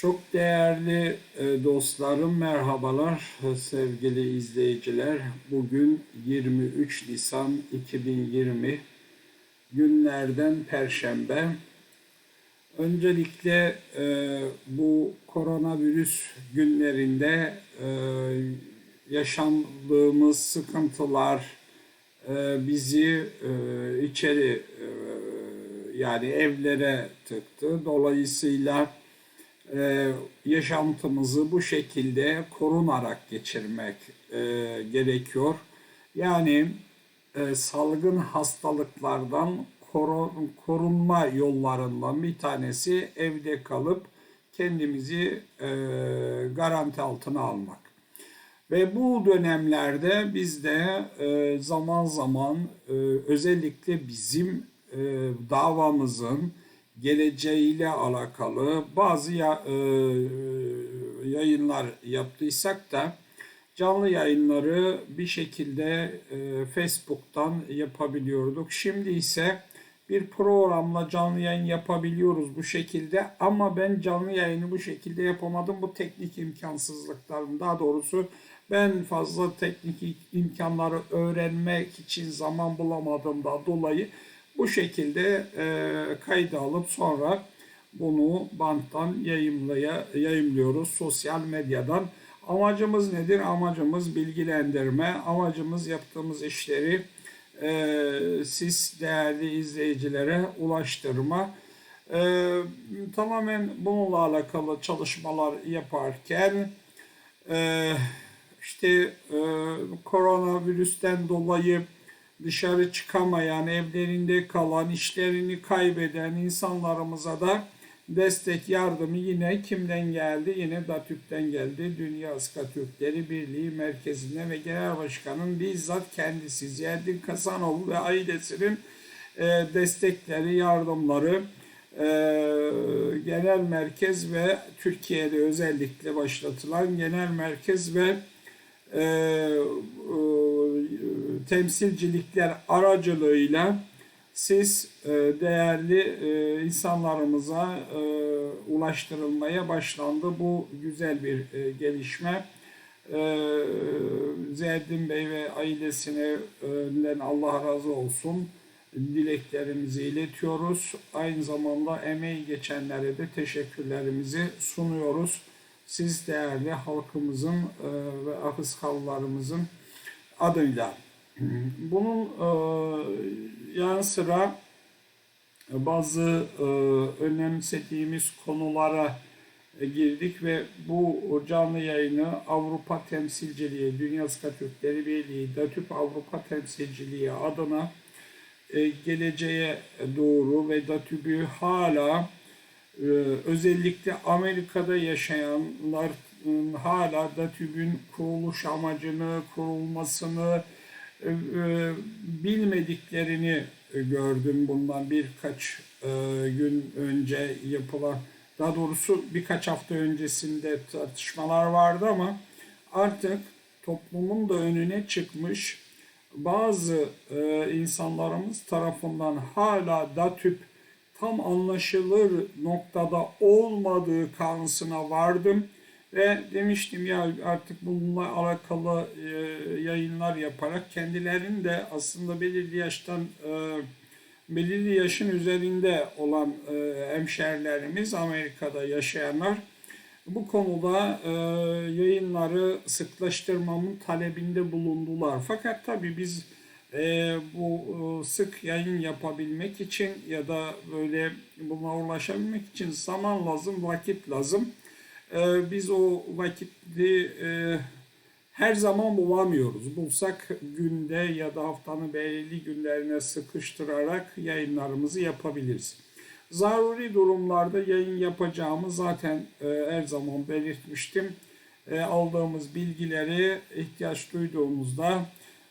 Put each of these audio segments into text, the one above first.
Çok değerli e, dostlarım merhabalar sevgili izleyiciler. Bugün 23 Nisan 2020 günlerden Perşembe. Öncelikle e, bu koronavirüs günlerinde e, yaşandığımız sıkıntılar bizi içeri yani evlere tıktı. Dolayısıyla e, yaşantımızı bu şekilde korunarak geçirmek e, gerekiyor. Yani e, salgın hastalıklardan koru- korunma yollarından bir tanesi evde kalıp kendimizi e, garanti altına almak. Ve bu dönemlerde biz de e, zaman zaman e, özellikle bizim e, davamızın geleceğiyle alakalı bazı ya, e, yayınlar yaptıysak da canlı yayınları bir şekilde e, Facebook'tan yapabiliyorduk. Şimdi ise bir programla canlı yayın yapabiliyoruz bu şekilde ama ben canlı yayını bu şekilde yapamadım. Bu teknik imkansızlıklarım daha doğrusu ben fazla teknik imkanları öğrenmek için zaman bulamadığımdan dolayı bu şekilde e, kayda alıp sonra bunu banttan yayımlaya, yayımlıyoruz sosyal medyadan. Amacımız nedir? Amacımız bilgilendirme, amacımız yaptığımız işleri e, siz değerli izleyicilere ulaştırma. E, tamamen bununla alakalı çalışmalar yaparken e, işte e, koronavirüsten dolayı dışarı çıkamayan, evlerinde kalan, işlerini kaybeden insanlarımıza da destek yardımı yine kimden geldi? Yine DATÜK'ten geldi. Dünya Aska Türkleri Birliği Merkezi'ne ve Genel Başkan'ın bizzat kendisi Ziyaddin Kasanoğlu ve ailesinin e, destekleri, yardımları e, genel merkez ve Türkiye'de özellikle başlatılan genel merkez ve e, temsilcilikler aracılığıyla siz e, değerli e, insanlarımıza e, ulaştırılmaya başlandı. Bu güzel bir e, gelişme. E, Zeddin Bey ve ailesine önden Allah razı olsun dileklerimizi iletiyoruz. Aynı zamanda emeği geçenlere de teşekkürlerimizi sunuyoruz. Siz değerli halkımızın e, ve Akıskalılarımızın adıyla. Bunun e, yanı sıra bazı e, önemsediğimiz konulara girdik ve bu canlı yayını Avrupa Temsilciliği, Dünya Skatürkleri Birliği, DATÜP Avrupa Temsilciliği adına e, geleceğe doğru ve DATÜP'ü hala e, özellikle Amerika'da yaşayanlar e, hala DATÜP'ün kuruluş amacını, kurulmasını e, e, bilmediklerini gördüm bundan birkaç e, gün önce yapılan daha doğrusu birkaç hafta öncesinde tartışmalar vardı ama artık toplumun da önüne çıkmış bazı e, insanlarımız tarafından hala DATÜP tam anlaşılır noktada olmadığı kanısına vardım ve demiştim ya artık bununla alakalı e, yayınlar yaparak kendilerinin de aslında belirli yaştan e, belirli yaşın üzerinde olan e, Amerika'da yaşayanlar bu konuda e, yayınları sıklaştırmamın talebinde bulundular. Fakat tabii biz e, bu e, sık yayın yapabilmek için ya da böyle buna ulaşabilmek için zaman lazım, vakit lazım. E, biz o vakiti e, her zaman bulamıyoruz. Bulsak günde ya da haftanın belirli günlerine sıkıştırarak yayınlarımızı yapabiliriz. Zaruri durumlarda yayın yapacağımı zaten e, her zaman belirtmiştim. E, aldığımız bilgileri ihtiyaç duyduğumuzda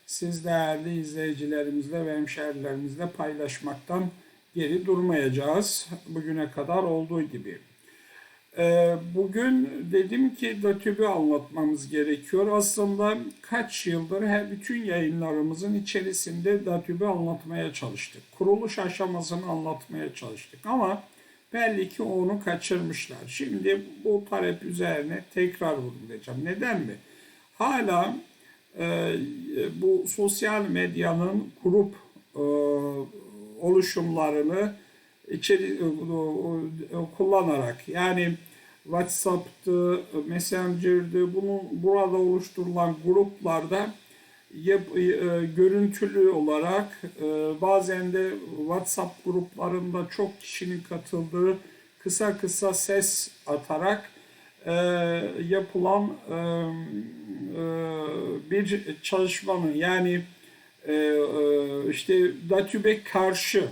siz değerli izleyicilerimizle ve hemşerilerimizle paylaşmaktan geri durmayacağız. Bugüne kadar olduğu gibi. Ee, Bugün dedim ki DATÜB'ü anlatmamız gerekiyor. Aslında kaç yıldır her bütün yayınlarımızın içerisinde DATÜB'ü anlatmaya çalıştık. Kuruluş aşamasını anlatmaya çalıştık. Ama Belli ki onu kaçırmışlar. Şimdi bu talep üzerine tekrar vurgulayacağım. Neden mi? Hala e, bu sosyal medyanın grup e, oluşumlarını içeri e, kullanarak yani WhatsApp'tı, Messenger'dı, bunun burada oluşturulan gruplarda yap, e, görüntülü olarak e, bazen de WhatsApp gruplarında çok kişinin katıldığı kısa kısa ses atarak e, yapılan e, e, bir çalışmanın yani e, e, işte Datüb'e karşı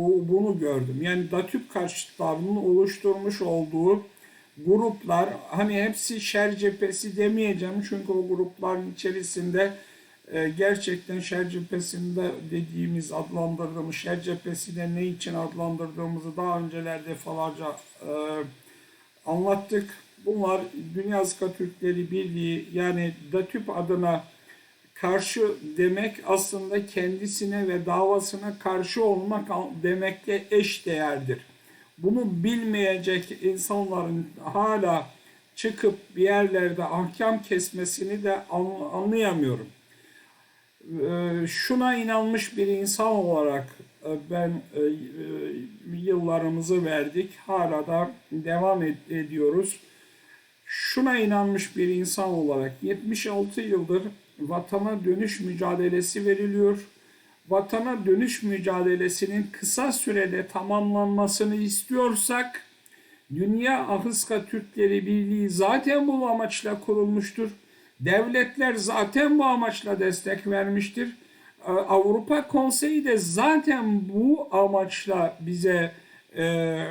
bu bunu gördüm. Yani Datüb karşıtlarının oluşturmuş olduğu gruplar hani hepsi şer cephesi demeyeceğim çünkü o grupların içerisinde e, gerçekten şer cephesinde dediğimiz adlandırdığımız şer cephesine ne için adlandırdığımızı daha önceler defalarca e, anlattık. Bunlar Dünya Azka Türkleri Birliği yani DATÜP adına karşı demek aslında kendisine ve davasına karşı olmak demekle eş değerdir. Bunu bilmeyecek insanların hala çıkıp bir yerlerde ahkam kesmesini de anlayamıyorum. Şuna inanmış bir insan olarak ben yıllarımızı verdik. Hala da devam ediyoruz. Şuna inanmış bir insan olarak 76 yıldır vatana dönüş mücadelesi veriliyor. Vatana dönüş mücadelesinin kısa sürede tamamlanmasını istiyorsak Dünya Ahıska Türkleri Birliği zaten bu amaçla kurulmuştur. Devletler zaten bu amaçla destek vermiştir. Avrupa Konseyi de zaten bu amaçla bize e, e,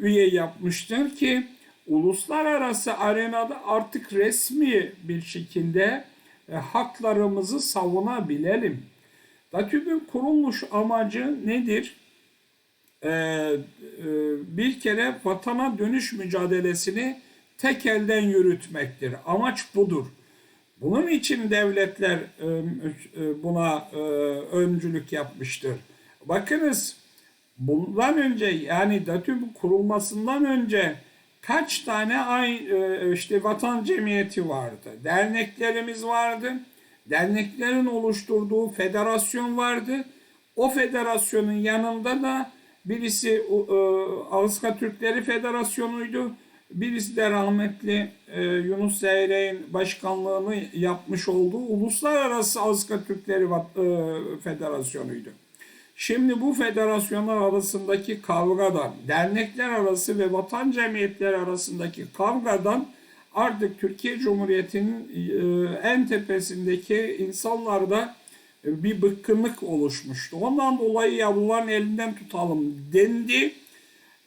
üye yapmıştır ki uluslararası arenada artık resmi bir şekilde e, haklarımızı savunabilelim. DATÜB'ün kuruluş amacı nedir? Ee, e, bir kere vatana dönüş mücadelesini tek elden yürütmektir. Amaç budur. Bunun için devletler e, e, buna e, öncülük yapmıştır. Bakınız bundan önce yani DATÜB kurulmasından önce kaç tane ay e, işte vatan cemiyeti vardı. Derneklerimiz vardı. Derneklerin oluşturduğu federasyon vardı. O federasyonun yanında da birisi e, Ağızka Türkleri Federasyonu'ydu. Birisi de rahmetli e, Yunus Zeyrek'in başkanlığını yapmış olduğu Uluslararası Ağızka Türkleri Federasyonu'ydu. Şimdi bu federasyonlar arasındaki kavgadan, dernekler arası ve vatan cemiyetleri arasındaki kavgadan artık Türkiye Cumhuriyeti'nin e, en tepesindeki insanlarda e, bir bıkkınlık oluşmuştu. Ondan dolayı ya bunların elinden tutalım dendi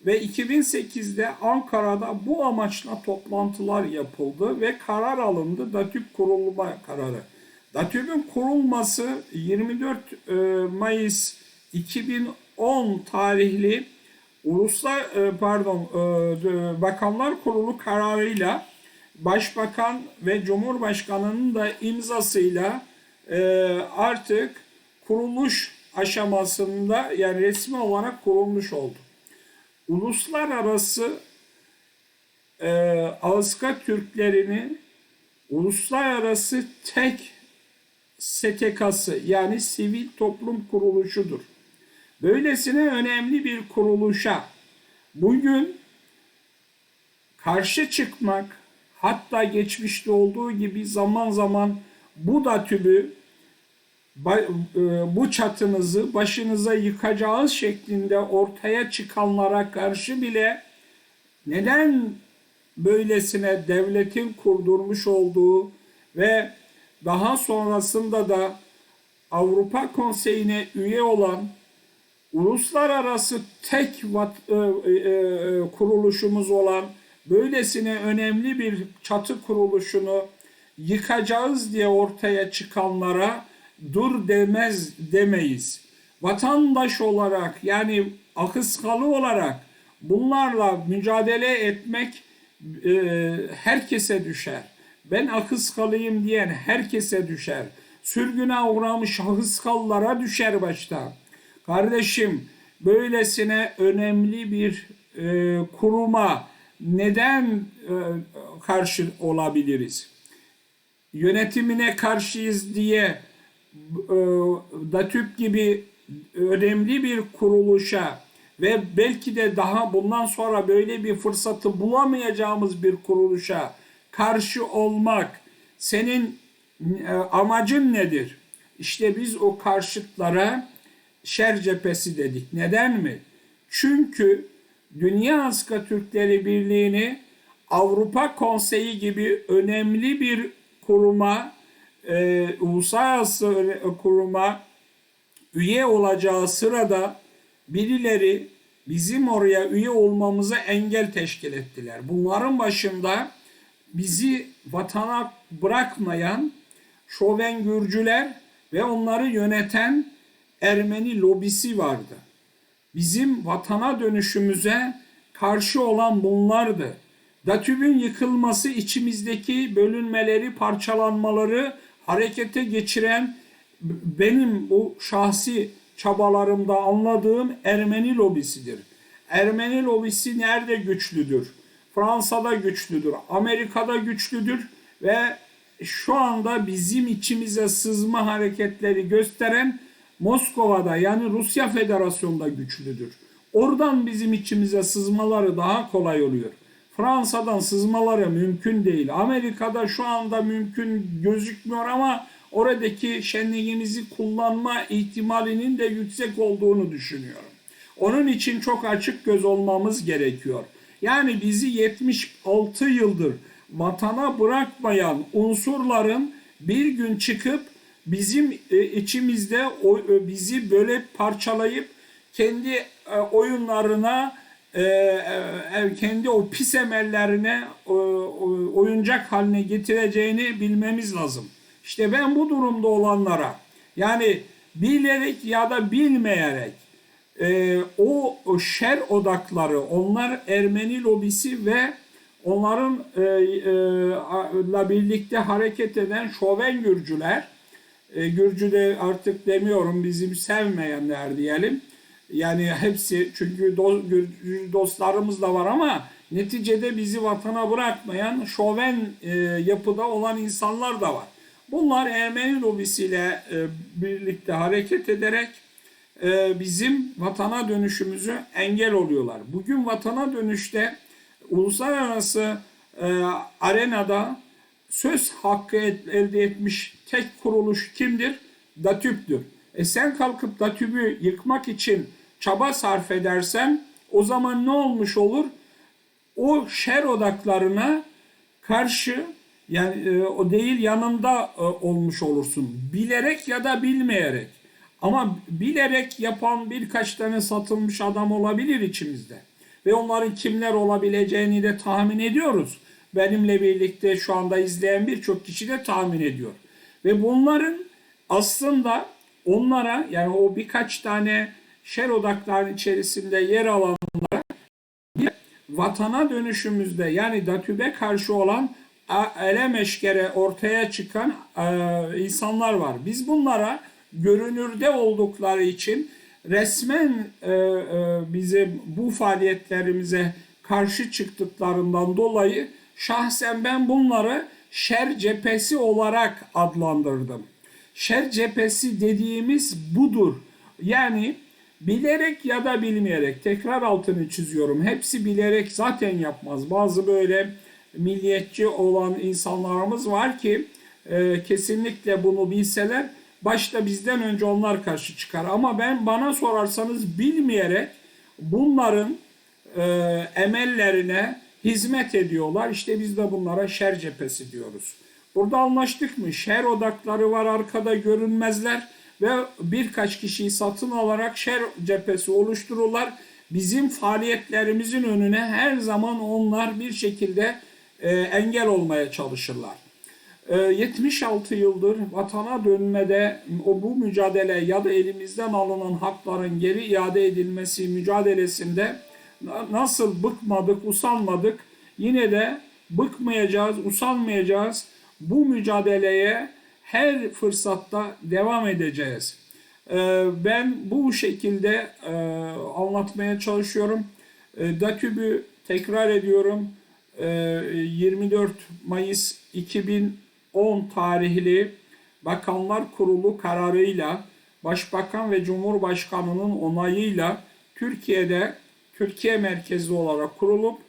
ve 2008'de Ankara'da bu amaçla toplantılar yapıldı ve karar alındı DATÜP kurulma kararı. DATÜP'ün kurulması 24 e, Mayıs 2010 tarihli Uluslar e, pardon e, Bakanlar Kurulu kararıyla Başbakan ve Cumhurbaşkanının da imzasıyla e, artık kuruluş aşamasında yani resmi olarak kurulmuş oldu. Uluslararası e, Ağızka Türklerini uluslararası tek STK'sı yani sivil toplum kuruluşudur. Böylesine önemli bir kuruluşa bugün karşı çıkmak hatta geçmişte olduğu gibi zaman zaman bu da tübü e, bu çatınızı başınıza yıkacağız şeklinde ortaya çıkanlara karşı bile neden böylesine devletin kurdurmuş olduğu ve daha sonrasında da Avrupa Konseyi'ne üye olan uluslararası tek vat, e, e, e, kuruluşumuz olan böylesine önemli bir çatı kuruluşunu yıkacağız diye ortaya çıkanlara dur demez demeyiz. Vatandaş olarak yani akıskalı olarak bunlarla mücadele etmek e, herkese düşer. Ben akıskalıyım diyen herkese düşer. Sürgüne uğramış akıskallara düşer başta. Kardeşim böylesine önemli bir e, kuruma neden e, karşı olabiliriz? Yönetimine karşıyız diye e, DATÜP gibi önemli bir kuruluşa ve belki de daha bundan sonra böyle bir fırsatı bulamayacağımız bir kuruluşa karşı olmak senin e, amacın nedir? İşte biz o karşıtlara şer cephesi dedik. Neden mi? Çünkü Dünya Aska Türkleri Birliği'ni Avrupa Konseyi gibi önemli bir kuruma, e, uluslararası öne- kuruma üye olacağı sırada birileri bizim oraya üye olmamıza engel teşkil ettiler. Bunların başında bizi vatana bırakmayan Şoven Gürcüler ve onları yöneten Ermeni lobisi vardı. Bizim vatana dönüşümüze karşı olan bunlardı. Datüb'ün yıkılması içimizdeki bölünmeleri, parçalanmaları harekete geçiren benim bu şahsi çabalarımda anladığım Ermeni lobisidir. Ermeni lobisi nerede güçlüdür? Fransa'da güçlüdür, Amerika'da güçlüdür ve şu anda bizim içimize sızma hareketleri gösteren Moskova'da yani Rusya Federasyonu'nda güçlüdür. Oradan bizim içimize sızmaları daha kolay oluyor. Fransa'dan sızmaları mümkün değil. Amerika'da şu anda mümkün gözükmüyor ama oradaki şenliğimizi kullanma ihtimalinin de yüksek olduğunu düşünüyorum. Onun için çok açık göz olmamız gerekiyor. Yani bizi 76 yıldır vatana bırakmayan unsurların bir gün çıkıp bizim e, içimizde e, bizi böyle parçalayıp kendi e, oyunlarına kendi o pis emellerine oyuncak haline getireceğini bilmemiz lazım. İşte ben bu durumda olanlara yani bilerek ya da bilmeyerek o, şer odakları, onlar Ermeni lobisi ve onların e, e, la birlikte hareket eden şoven Gürcüler, e, Gürcü de artık demiyorum bizim sevmeyenler diyelim. Yani hepsi çünkü do, Gürcü dostlarımız da var ama neticede bizi vatana bırakmayan şoven e, yapıda olan insanlar da var. Bunlar Ermeni lobisiyle e, birlikte hareket ederek e, bizim vatana dönüşümüzü engel oluyorlar. Bugün vatana dönüşte uluslararası e, arenada söz hakkı elde etmiş tek kuruluş kimdir? DATÜP'tür. E sen kalkıp DATÜP'ü yıkmak için çaba sarf edersen o zaman ne olmuş olur? O şer odaklarına karşı yani e, o değil yanında e, olmuş olursun. Bilerek ya da bilmeyerek. Ama bilerek yapan birkaç tane satılmış adam olabilir içimizde. Ve onların kimler olabileceğini de tahmin ediyoruz. Benimle birlikte şu anda izleyen birçok kişi de tahmin ediyor. Ve bunların aslında onlara yani o birkaç tane şer odakların içerisinde yer alan vatana dönüşümüzde yani DATÜB'e karşı olan ele meşkere ortaya çıkan e, insanlar var. Biz bunlara görünürde oldukları için resmen e, e, bizim bu faaliyetlerimize karşı çıktıklarından dolayı şahsen ben bunları şer cephesi olarak adlandırdım. Şer cephesi dediğimiz budur. Yani bilerek ya da bilmeyerek tekrar altını çiziyorum. Hepsi bilerek zaten yapmaz. Bazı böyle milliyetçi olan insanlarımız var ki e, kesinlikle bunu bilseler başta bizden önce onlar karşı çıkar. Ama ben bana sorarsanız bilmeyerek bunların e, emellerine hizmet ediyorlar. İşte biz de bunlara şer cephesi diyoruz. Burada anlaştık mı? Şer odakları var arkada görünmezler ve birkaç kişiyi satın alarak şer cephesi oluştururlar. Bizim faaliyetlerimizin önüne her zaman onlar bir şekilde e, engel olmaya çalışırlar. E, 76 yıldır vatana dönmede o bu mücadele ya da elimizden alınan hakların geri iade edilmesi mücadelesinde nasıl bıkmadık, usanmadık yine de bıkmayacağız, usanmayacağız. Bu mücadeleye her fırsatta devam edeceğiz. Ee, Ben bu şekilde e, anlatmaya çalışıyorum. E, DATÜB'ü tekrar ediyorum. E, 24 Mayıs 2010 tarihli Bakanlar Kurulu kararıyla Başbakan ve Cumhurbaşkanının onayıyla Türkiye'de Türkiye merkezli olarak kurulup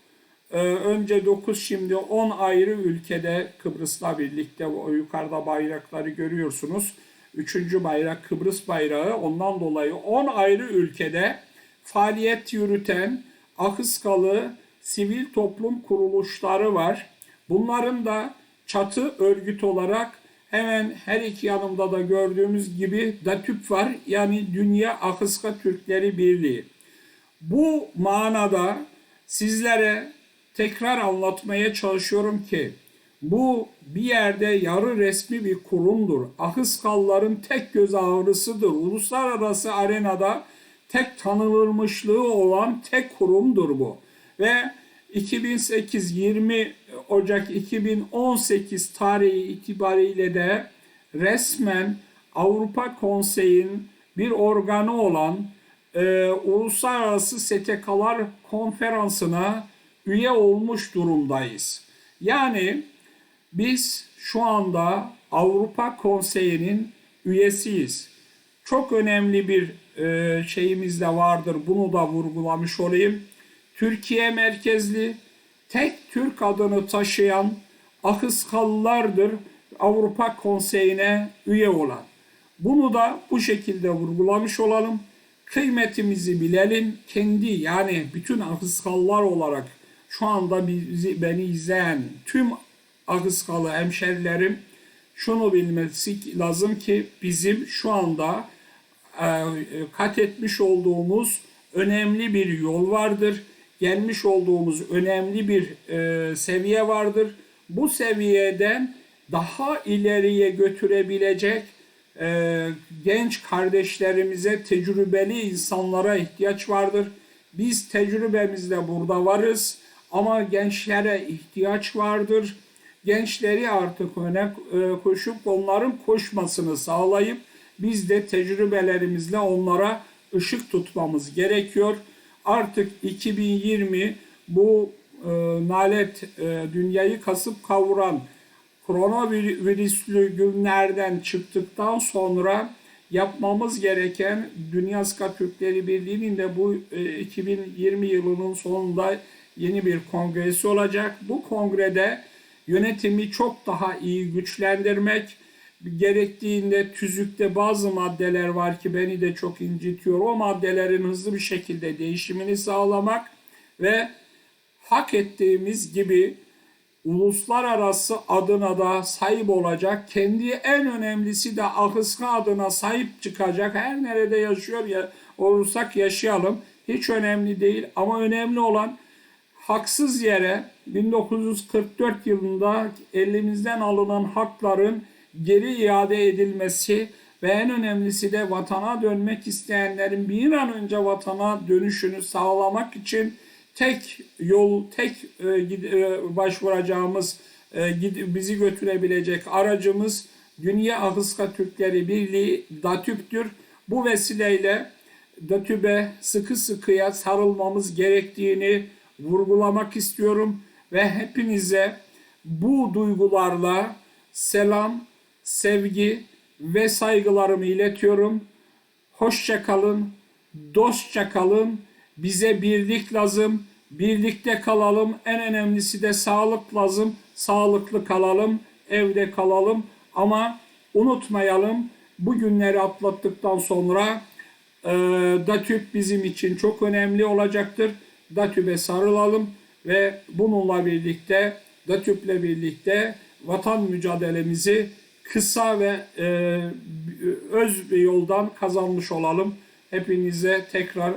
e, önce 9 şimdi 10 ayrı ülkede Kıbrıs'la birlikte o yukarıda bayrakları görüyorsunuz. Üçüncü bayrak Kıbrıs bayrağı. Ondan dolayı 10 ayrı ülkede faaliyet yürüten Akıskalı sivil toplum kuruluşları var. Bunların da çatı örgüt olarak hemen her iki yanımda da gördüğümüz gibi DATÜP var. Yani Dünya Akıska Türkleri Birliği. Bu manada sizlere tekrar anlatmaya çalışıyorum ki bu bir yerde yarı resmi bir kurumdur. Ahıskalların tek göz ağrısıdır. Uluslararası arenada tek tanınırmışlığı olan tek kurumdur bu. Ve 2008 20 Ocak 2018 tarihi itibariyle de resmen Avrupa Konseyi'nin bir organı olan e, Uluslararası STK'lar konferansına üye olmuş durumdayız. Yani biz şu anda Avrupa Konseyi'nin üyesiyiz. Çok önemli bir e, şeyimiz de vardır. Bunu da vurgulamış olayım. Türkiye merkezli tek Türk adını taşıyan Ahıskalılardır Avrupa Konseyi'ne üye olan. Bunu da bu şekilde vurgulamış olalım. Kıymetimizi bilelim. Kendi yani bütün Ahıskallar olarak şu anda bizi, beni izleyen tüm Ahıskalı hemşerilerim şunu bilmesi lazım ki bizim şu anda e, kat etmiş olduğumuz önemli bir yol vardır. Gelmiş olduğumuz önemli bir e, seviye vardır. Bu seviyeden daha ileriye götürebilecek e, genç kardeşlerimize, tecrübeli insanlara ihtiyaç vardır. Biz tecrübemizle burada varız ama gençlere ihtiyaç vardır. Gençleri artık öne e, koşup onların koşmasını sağlayıp biz de tecrübelerimizle onlara ışık tutmamız gerekiyor. Artık 2020 bu e, nalet e, dünyayı kasıp kavuran koronavirüslü günlerden çıktıktan sonra yapmamız gereken Dünya Ska Türkleri Birliği'nin de bu e, 2020 yılının sonunda yeni bir kongresi olacak. Bu kongrede yönetimi çok daha iyi güçlendirmek, gerektiğinde tüzükte bazı maddeler var ki beni de çok incitiyor. O maddelerin hızlı bir şekilde değişimini sağlamak ve hak ettiğimiz gibi uluslararası adına da sahip olacak. Kendi en önemlisi de Ahıska adına sahip çıkacak. Her nerede yaşıyor ya olursak yaşayalım. Hiç önemli değil ama önemli olan haksız yere 1944 yılında elimizden alınan hakların geri iade edilmesi ve en önemlisi de vatana dönmek isteyenlerin bir an önce vatana dönüşünü sağlamak için tek yol, tek e, e, başvuracağımız, e, bizi götürebilecek aracımız Dünya Ahıska Türkleri Birliği DATÜP'tür. Bu vesileyle DATÜP'e sıkı sıkıya sarılmamız gerektiğini vurgulamak istiyorum ve hepinize bu duygularla selam, sevgi ve saygılarımı iletiyorum. Hoşça kalın, dostça kalın. Bize birlik lazım. Birlikte kalalım. En önemlisi de sağlık lazım. Sağlıklı kalalım. Evde kalalım. Ama unutmayalım bu günleri atlattıktan sonra e, DATÜP bizim için çok önemli olacaktır. DATÜP'e sarılalım ve bununla birlikte DATÜP'le birlikte vatan mücadelemizi kısa ve e, öz bir yoldan kazanmış olalım. Hepinize tekrar